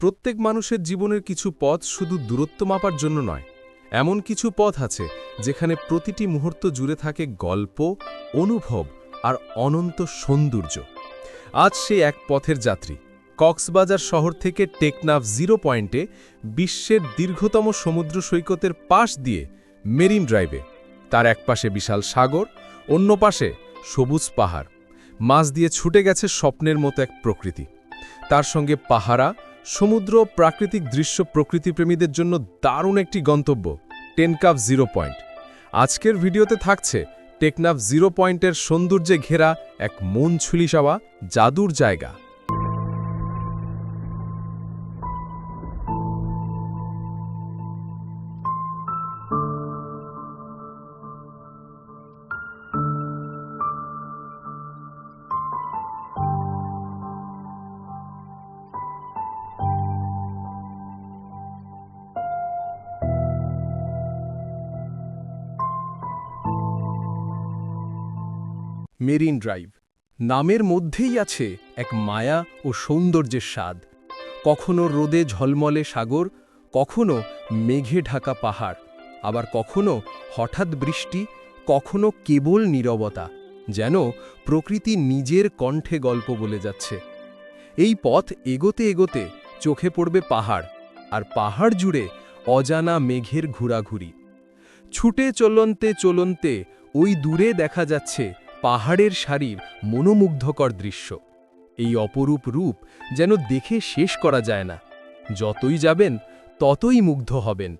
প্রত্যেক মানুষের জীবনের কিছু পথ শুধু দূরত্ব মাপার জন্য নয়, এমন কিছু পথ আছে যেখানে প্রতিটি মুহূর্ত জুড়ে থাকে গল্প, অনুভব আর অনন্ত সৌন্দর্য। আজ সে এক পথের যাত্রী। কক্সবাজার শহর থেকে টেকনাফ জিরো পয়েন্টে বিশ্বের দীর্ঘতম সমুদ্র সৈকতের পাশ দিয়ে মেরিন ড্রাইভে। তার এক পাশে বিশাল সাগর, অন্য পাশে সবুজ পাহাড়। মাছ দিয়ে ছুটে গেছে স্বপ্নের মতো এক প্রকৃতি। তার সঙ্গে পাহারা সমুদ্র, প্রাকৃতিক দৃশ্য প্রকৃতিপ্রেমীদের জন্য দারুণ একটি গন্তব্য, টেনকাফ জিরো পয়েন্ট। আজকের ভিডিওতে থাকছে টেকনাফ জিরো পয়েন্টের সৌন্দর্যে ঘেরা এক মন ছুলিসাওয়া জাদুর জায়গা। Marine Drive. নামের মধ্যেই আছে এক মায়া ও সৌন্দর্যের স্বাদ। কখনো রোদে ঝলমলে সাগর, কখনো মেঘে ঢাকা পাহাড়। আবার কখনো হঠাৎ বৃষ্টি, কখনো কেবল নীরবতা, যেন প্রকৃতি নিজের কণ্ঠে গল্প বলে যাচ্ছে। এই পথ এগোতে এগোতে চোখে পড়বে পাহাড়, আর পাহাড় জুড়ে অজানা মেঘের ঘোরাঘুরি। ছুটে চলন্তে চলন্তে ওই দূরে দেখা যাচ্ছে পাহাড়ের সারির মনোমুগ্ধকর দৃশ্য। এই অপরূপ রূপ যেন দেখে শেষ করা যায় না। যতই যাবেন, ততই মুগ্ধ হবেন।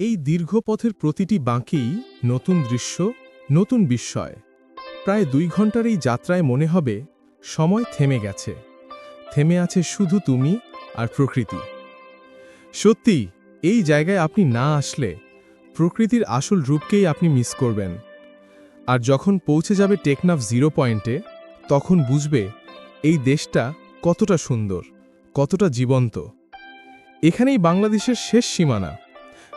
এই দীর্ঘ পথের প্রতিটি বাঁকেই নতুন দৃশ্য, নতুন বিস্ময়। প্রায় দুই ঘণ্টার এই যাত্রায় মনে হবে, সময় থেমে গেছে। থেমে আছে শুধু তুমি আর প্রকৃতি। সত্যি, এই জায়গায় আপনি না আসলে প্রকৃতির আসল রূপকেই আপনি মিস করবেন। আর যখন পৌঁছে যাবে টেকনাফ জিরো পয়েন্টে, তখন বুঝবে এই দেশটা কতটা সুন্দর, কতটা জীবন্ত। এখানেই বাংলাদেশের শেষ সীমানা।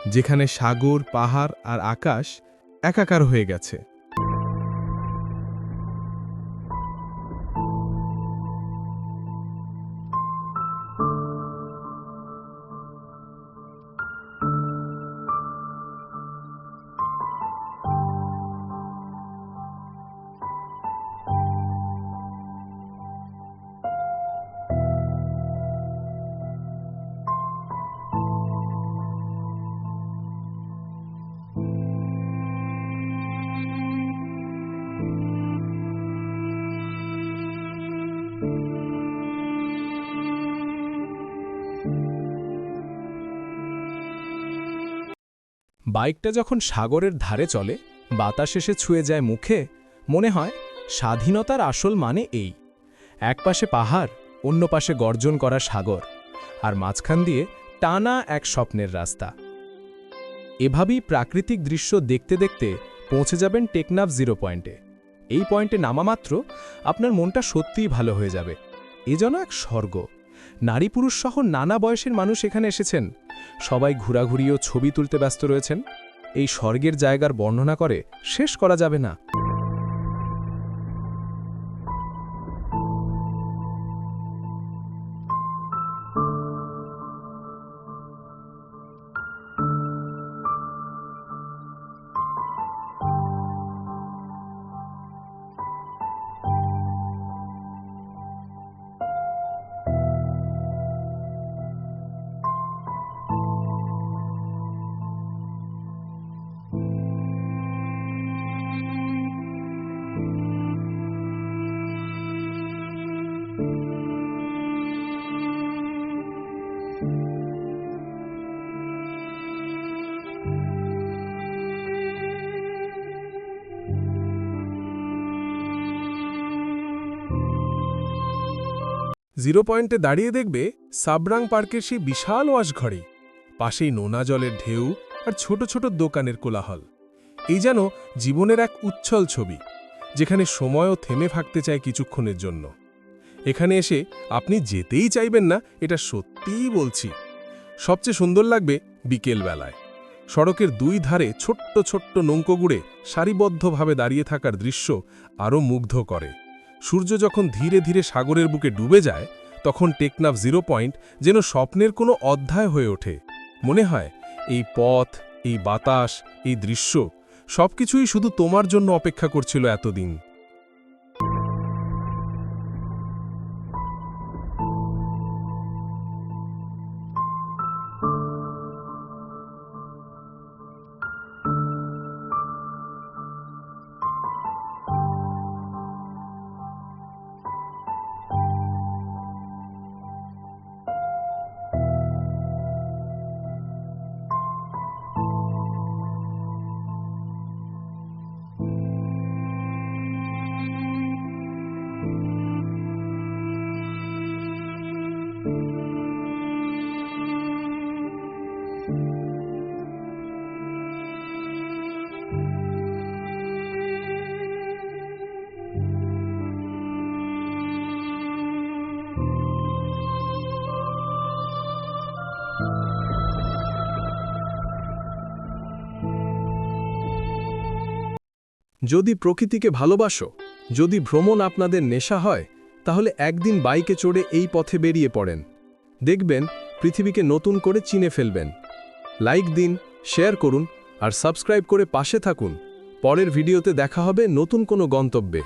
যেখানে সাগর পাহাড় আর আকাশ একাকার হয়ে গেছে। বাইকটা যখন সাগরের ধারে চলে, বাতাস এসে ছুঁয়ে যায় মুখে, মনে হয় স্বাধীনতার আসল মানে এই। এক পাশে পাহাড়, অন্য পাশে গর্জন করা সাগর, আর মাঝখান দিয়ে টানা এক স্বপ্নের রাস্তা। এভাবেই প্রাকৃতিক দৃশ্য দেখতে দেখতে পৌঁছে যাবেন টেকনাফ জিরো পয়েন্টে। এই পয়েন্টে নামা মাত্র আপনার মনটা সত্যিই ভালো হয়ে যাবে। এ যেন এক স্বর্গ। নারী পুরুষ সহ নানা বয়সের মানুষ এখানে এসেছেন। সবাই ঘোরাঘুরি ও ছবি তুলতে ব্যস্ত রয়েছেন। এই স্বর্গের জায়গার বর্ণনা করে শেষ করা যাবে না। জিরো পয়েন্টে দাঁড়িয়ে দেখবে সাবরাং পার্কের সেই বিশাল ওয়াশ ঘড়ি পাশেই নোনা জলের ঢেউ আর ছোট ছোট দোকানের কোলাহল। এই যেন জীবনের এক উচ্ছল ছবি, যেখানে সময়ও থেমে থাকতে চায় কিছুক্ষণের জন্য। এখানে এসে আপনি যেতেই চাইবেন না, এটা সত্যিই বলছি। সবচেয়ে সুন্দর লাগবে বিকেলবেলায়, সড়কের দুই ধারে ছোট্ট ছোট্ট নৌকোগুড়ে সারিবদ্ধভাবে দাঁড়িয়ে থাকার দৃশ্য আরও মুগ্ধ করে। সূর্য যখন ধীরে ধীরে সাগরের বুকে ডুবে যায়, তখন টেকনাফ জিরো পয়েন্ট যেন স্বপ্নের কোনো অধ্যায় হয়ে ওঠে। মনে হয়, এই পথ, এই বাতাস, এই দৃশ্য সব কিছুই শুধু তোমার জন্য অপেক্ষা করছিল এতদিন। যদি প্রকৃতিকে ভালোবাসো, যদি ভ্রমণ আপনাদের নেশা হয়, তাহলে একদিন বাইকে চড়ে এই পথে বেরিয়ে পড়েন। দেখবেন পৃথিবীকে নতুন করে চিনে ফেলবেন। লাইক দিন, শেয়ার করুন আর সাবস্ক্রাইব করে পাশে থাকুন। পরের ভিডিওতে দেখা হবে নতুন কোনো গন্তব্যে।